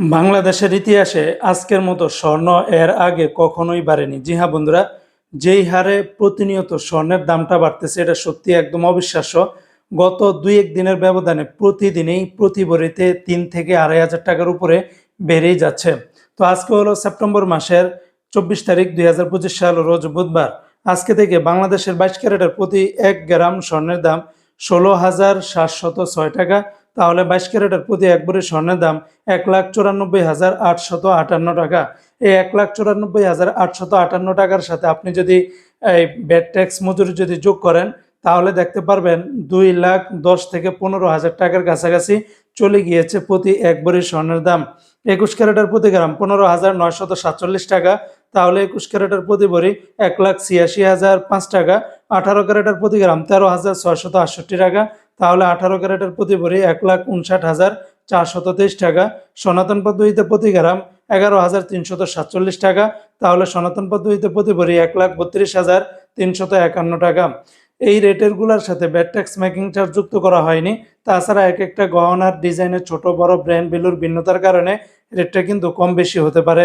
বাংলাদেশের ইতিহাসে আজকের মতো স্বর্ণ এর আগে কখনোই বাড়েনি। জি হ্যাঁ বন্ধুরা, যেই হারে প্রতিনিয়ত স্বর্ণের দামটা বাড়তেছে, এটা সত্যি একদম অবিশ্বাস্য। গত দুই এক দিনের ব্যবধানে প্রতিদিনই প্রতি ভরিতে তিন থেকে আড়াই হাজার টাকার উপরে বেড়েই যাচ্ছে। তো আজকে হলো সেপ্টেম্বর মাসের চব্বিশ তারিখ দুই হাজার পঁচিশ সাল, রোজ বুধবার। আজকে থেকে বাংলাদেশের বাইশ ক্যারেটের প্রতি এক গ্রাম স্বর্ণের দাম ষোলো হাজার সাতশত ছয় টাকা। তাহলে বাইশ ক্যারেটের প্রতি এক ভরি স্বর্ণের দাম এক লাখ চুরানব্বই হাজার আটশত আটান্ন টাকা। এই এক লাখ চুরানব্বই হাজার আটশত আটান্ন টাকার সাথে আপনি যদি এই ব্যাড ট্যাক্স মজুরি যদি যোগ করেন, তাহলে দেখতে পারবেন দুই লাখ দশ থেকে পনেরো হাজার টাকার কাছাকাছি চলে গিয়েছে প্রতি এক ভরি স্বর্ণের দাম। একুশ ক্যারেটের প্রতি গ্রাম পনেরো হাজার নয়শত সাতচল্লিশ টাকা। তাহলে একুশ ক্যারেটের প্রতি ভরি এক লাখ ছিয়াশি হাজার পাঁচ টাকা। আঠারো ক্যারেটের প্রতি গ্রাম, তেরো হাজার ছয়শত আটষট্টি টাকা। তাহলে আঠারো ক্যারেটের প্রতি ভরি এক লাখ উনষাট হাজার চারশত তেইশ টাকা। সনাতন পদ্ধতিতে প্রতি গ্রাম এগারো হাজার তিনশত সাতচল্লিশ টাকা। তাহলে সনাতন পদ্ধতিতে প্রতি ভরি এক লাখ বত্রিশ হাজার তিনশত একান্ন টাকা। এই রেটেরগুলোর সাথে ব্যাট ট্যাক্স মেকিং চার্জ যুক্ত করা হয়নি। তাছাড়া এক একটা গহনার ডিজাইনের ছোট বড় ব্র্যান্ড ভ্যালুর ভিন্নতার কারণে রেটটা কিন্তু কম বেশি হতে পারে।